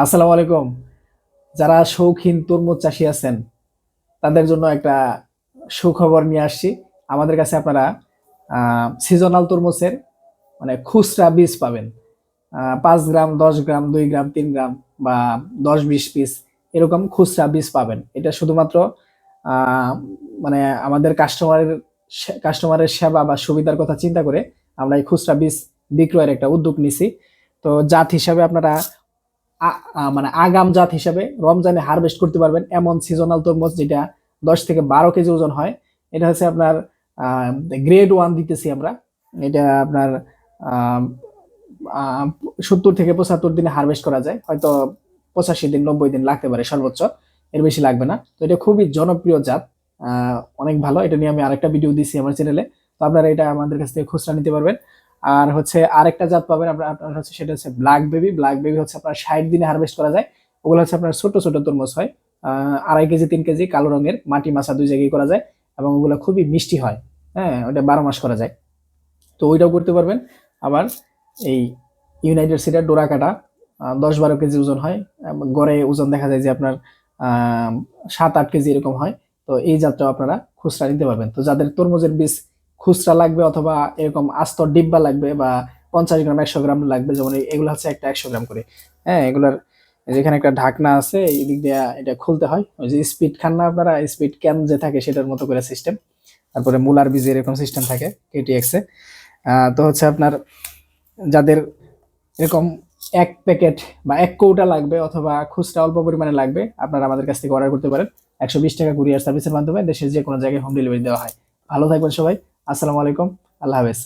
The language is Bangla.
আসসালামু আলাইকুম। যারা শৌখিন তরমুজ চাষি আছেন, তাদের জন্য একটা সুখবর নিয়ে আসছি। আমাদের কাছে আপনারা সিজনাল তরমুজের মানে খুচরা বীজ পাবেন। পাঁচ গ্রাম, দশ গ্রাম, দুই গ্রাম, তিন গ্রাম বা দশ বিশ পিস এরকম খুচরা বীজ পাবেন। এটা শুধুমাত্র মানে আমাদের কাস্টমারের কাস্টমারের সেবা বা সুবিধার কথা চিন্তা করে আমরা এই খুচরা বীজ বিক্রয়ের একটা উদ্যোগ নিছি। তো জাত হিসাবে আপনারা মানে আগাম জাত হিসাবে রমজানে হারভেস্ট করতে পারবেন এমন সিজনাল তরমুজ যেটা দশ থেকে বারো কেজি ওজন হয়। এটা হচ্ছে আপনার গ্রেড ওয়ান দিতেছি আমরা। এটা আপনার সত্তর থেকে পঁচাত্তর দিনে হারভেস্ট করা যায়। হয়তো পঁচাশি দিন, নব্বই দিন লাগতে পারে সর্বোচ্চ। এর বেশি লাগবে না। তো এটা খুবই জনপ্রিয় জাত। অনেক ভালো। এটা নিয়ে আমি আরেকটা ভিডিও দিছি আমার চ্যানেলে তো আপনারা এটা আমাদের কাছ থেকে খুচরা নিতে পারবেন। আর হচ্ছে আরেকটা জাত পাবেন আপনার হচ্ছে সেটা হচ্ছে ব্ল্যাক বেবি ব্ল্যাক বেবি হচ্ছে আপনার ষাট দিনে হারভেস্ট করা যায়। ওগুলো হচ্ছে আপনার ছোট ছোট তরমুজ হয়। আড়াই কেজি, তিন কেজি কালো রঙের মাটি মাছা দুই জায়গায় করা যায় এবং ওগুলো খুবই মিষ্টি হয়। হ্যাঁ ওটা বারো মাস করা যায়। তো ওইটাও করতে পারবেন। আবার এই ইউনাইটেড সিটার ডোরা কাটা দশ বারো কেজি ওজন হয়। গড়ে ওজন দেখা যায় যে আপনার সাত, আট কেজি এরকম হয়। তো এই জাতটাও আপনারা খুচরা নিতে পারবেন। তো যাদের তরমুজের বীজ খুচরা লাগবে অথবা এরকম আস্তর ডিব্বা লাগবে বা পঞ্চাশ গ্রাম, একশো গ্রাম লাগবে, যেমন এগুলো হচ্ছে একটা একশো গ্রাম করে। হ্যাঁ এগুলার যেখানে একটা ঢাকনা আছে, এই দিক দিয়ে এটা খুলতে হয়। ওই যে স্পিড খান না আপনারা, স্পিড ক্যান যে থাকে সেটার মতো করে সিস্টেম তারপরে মুলার বীজে এরকম সিস্টেম থাকে কেটিএক্সে তো হচ্ছে আপনার যাদের এরকম এক প্যাকেট বা এক কৌটা লাগবে অথবা খুচরা অল্প পরিমাণে লাগবে, আপনারা আমাদের কাছ থেকে অর্ডার করতে পারেন। একশো বিশ টাকা কুরিয়ার সার্ভিসের মাধ্যমে দেশের যে কোনো জায়গায় হোম ডেলিভারি দেওয়া হয়। ভালো থাকবেন সবাই। আসসালামু আলাইকুম আল্লাহ হাফেজ